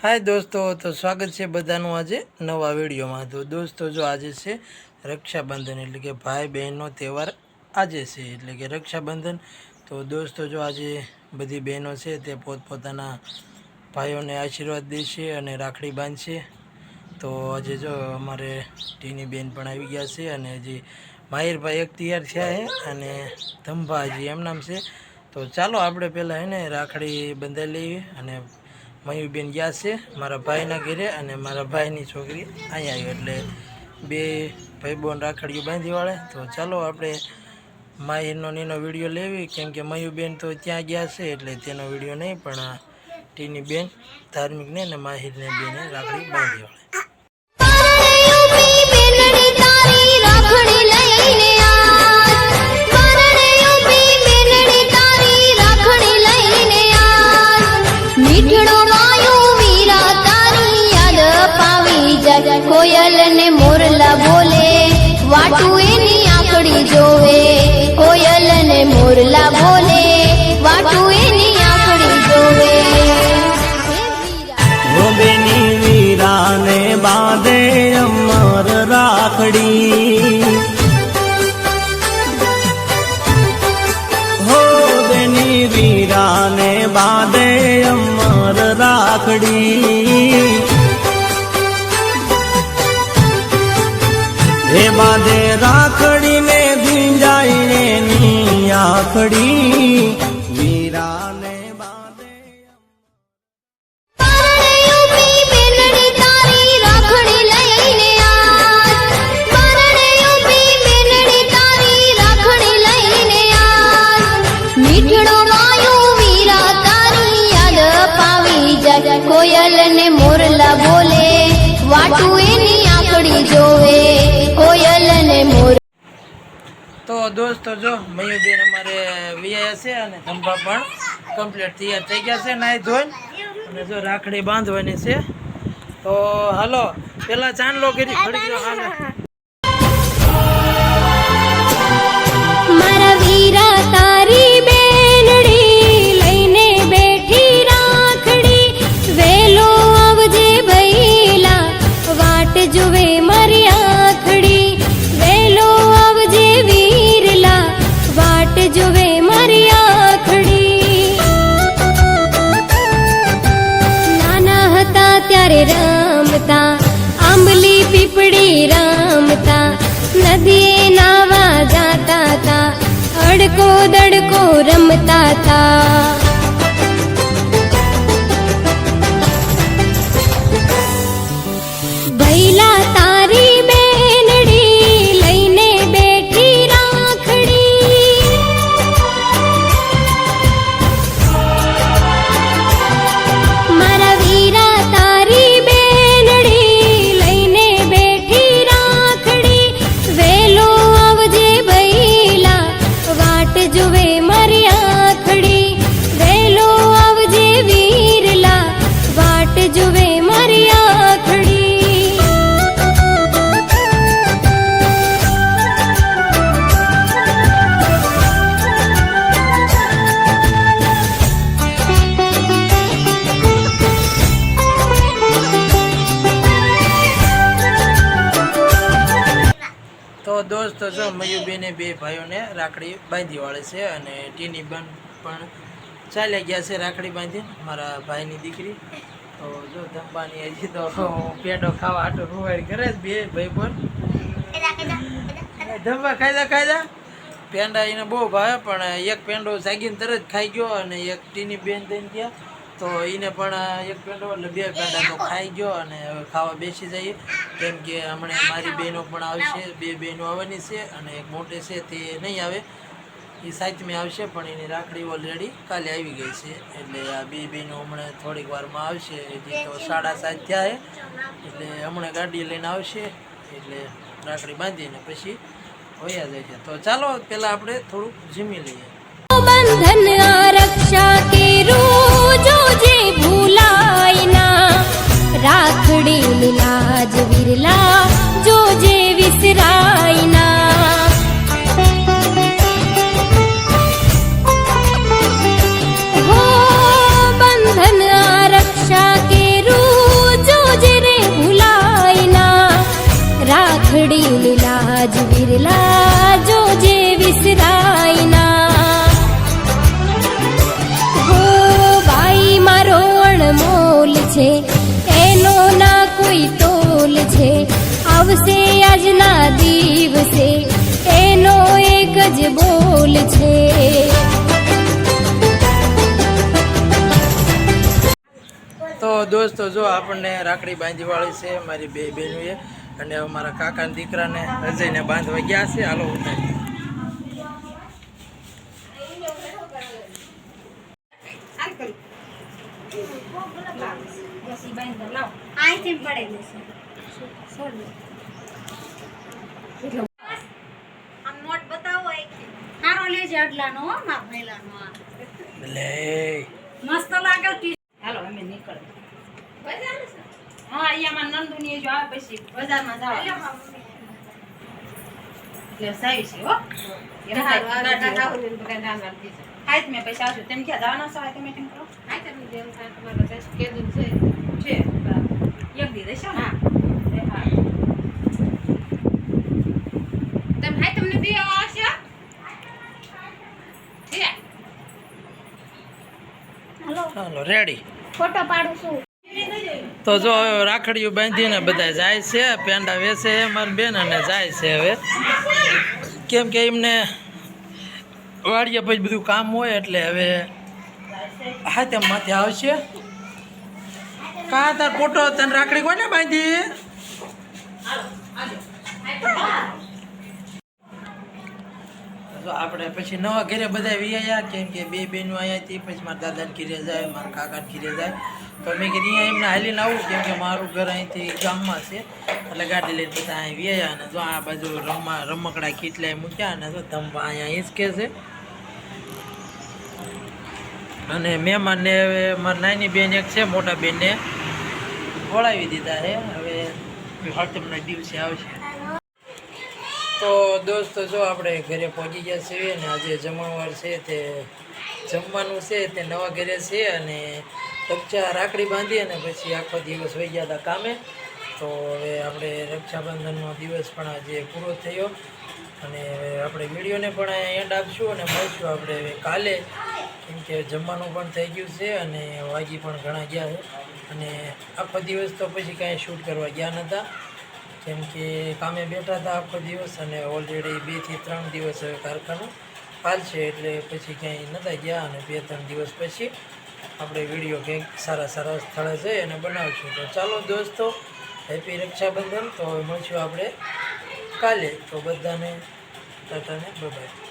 હાય દોસ્તો, તો સ્વાગત છે બધાનું આજે નવા વિડીયોમાં. તો દોસ્તો, જો આજે છે રક્ષાબંધન, એટલે કે ભાઈ બહેનનો તહેવાર આજે છે, એટલે કે રક્ષાબંધન. તો દોસ્તો, જો આજે બધી બહેનો છે તે પોતપોતાના ભાઈઓને આશીર્વાદ દેશે અને રાખડી બાંધશે. તો આજે જો અમારે ટીની બેન પણ આવી ગયા છે અને હજી માહિરભાઈ એક તૈયાર થયા છે અને ધંભાજી, એમ નામ છે. તો ચાલો આપણે પહેલાં એને રાખડી બંધાઈ લઈએ અને મયુબેન ગયા છે, મારા ભાઈના ઘરે અને મારા ભાઈની છોકરી અહીંયા આવી એટલે બે ભાઈ બોન રાખડીઓ બાંધી વાળે. તો ચાલો આપણે માહિરનો નીનો વીડિયો લેવી, કેમ કે મયુબેન તો ત્યાં ગયા છે એટલે તેનો વીડિયો નહીં, પણ ટીની બેન ધાર્મિકને અને માહિરને બેને રાખડી બાંધી વાળે. હે બાંધે દોસ્તો જો મયુબેન અમારે વિયા છે અને ધંભા પણ કમ્પ્લીટ તૈયાર થઈ ગયા છે નાઈ ધોઈને અને જો રાખડી બાંધવાની છે. તો હાલો પેલા ચાંદલો કરી ખડી ગયો અડકો દડકો રમતા તા તો દોસ્તો મયુબેને બે ભાઈઓને રાખડી બાંધી વાળે છે અને ટીની બેન પણ ચાલ્યા ગયા છે રાખડી બાંધી મારા ભાઈની દીકરી. તો જો ધંબાની હજી તો પેડો ખાવા આટો રૂવાડી કરે છે બે ભાઈ પણ. ધંબા ખાયદા ખાયદા પેંડા એને બહુ ભાવે, પણ એક પેંડો જાગીને તરત ખાઈ ગયો અને એક ટીની બેન થઈને ગયા તો એને પણ એક પેંડો એટલે બે પેંડા તો ખાઈ ગયો અને હવે ખાવા બેસી જઈએ. કેમ કે હમણાં મારી બહેનો પણ આવશે, બે બહેનો આવવાની છે અને એક મોટે છે તે નહીં આવે. એ સાચમે આવશે, પણ એની રાખડી ઓલરેડી કાલે આવી ગઈ છે. એટલે આ બે બહેનો હમણાં થોડીક વારમાં આવશે, હજી તો સાડા સાત થયા એટલે હમણાં ગાડી લઈને આવશે, એટલે રાખડી બાંધીને પછી વયા જાય છે તો ચાલો પહેલાં આપણે થોડુંક જીમી લઈએ. બંધન આરક્ષા વિરલા જ વિરલા જોજે વિસરાયના હો બંધન રક્ષા કેરું જોજે રે ભૂલાયના રાખડી લીલા જ વિરલા આવશે આજના દિવસે. એનો એક જ બોલ છે. તો દોસ્તો જો આપણને રાખડી બાંધી વાળી છે મારી બે બહેનોએ અને હવે મારા કાકાના દીકરાને અજયને બાંધવા ગયા છે. હાલો ઉતારી. આમ નોટ બતાવો એક. હારો લેજે અડલાનો માપ ભરેલાનો લે. મસ્ત લાગે હાલો અમે નીકળે હા અહીંયામાં નંદુની જો આવે પછી બજારમાં જવા એટલે છે તમે પૈસા આવશે તેમ ક્યાં જવાના છો તમે કરો? હાય તમે જેમ થાય તમારે બસ કીધું છે. છે. બરાબર. એક દી રહેશો ને એ હા તમે હાય તમને બે આવશે છે ચાલો રેડી ફોટો પાડું છું. તો જો હવે રાખડીયું બાંધીને બધા જાય છે પેંડા વેસે મારી બેન અને જાય છે હવે. કેમ કે એમને વાડીએ પછી બધું કામ હોય એટલે હવે હા તેમ માથે આવશે. કા તાર ફોટો તને રાખડી કોને બાંધી? તો આપણે પછી નવા ઘરે બધા વિયા કેમ કે બે બહેનો આવ્યા હતી પછી મારા દાદાને ઘીરે જાય, મારા કાકાને ઘીરે જાય. તો મેં કીધું, અહીંયા એમને હાલીને આવું, કેમ કે મારું ઘર અહીંથી ગામમાં છે. એટલે ગાડી લઈને બધા અહીં વ્યાયા અને જો આ બાજુ રમવા રમકડા કેટલાય મૂક્યા અને તો ધમવા અહીંયા હિંચકે છે. અને મહેમાનને હવે મારી નાની બેન એક છે, મોટા બેનને બોલાવી દીધા છે. હવે હળતમના દિવસે આવશે. તો દોસ્તો, જો આપણે ઘરે પહોંચી ગયા છીએ અને આજે જમણવાર છે તે જમવાનું છે તે નવા ઘરે છે અને રક્ષા રાખડી બાંધી અને પછી આખો દિવસ વહી ગયા હતા કામે. તો હવે આપણે રક્ષાબંધનનો દિવસ પણ આજે પૂરો થયો અને આપણે વિડીયોને પણ એન્ડ આપશું અને મળશું આપણે કાલે. કેમ કે જમવાનું પણ થઈ ગયું છે અને વાગી પણ ઘણા ગયા છે. અને આખો દિવસ તો પછી કાંઈ શૂટ કરવા ગયા નહોતા. કેમ કે કામે બેઠા હતા આખો દિવસ અને ઓલરેડી બેથી ત્રણ દિવસ હવે કારખાનું ચાલશે એટલે પછી ક્યાંય નહોતા ગયા અને બે ત્રણ દિવસ પછી આપણે વીડિયો કંઈક સારા સારા સ્થળે જઈ અને બનાવશું. તો ચાલો દોસ્તો, હેપી રક્ષાબંધન. તો હવે મળશું આપણે કાલે. તો બધાને, ટાટાને બાય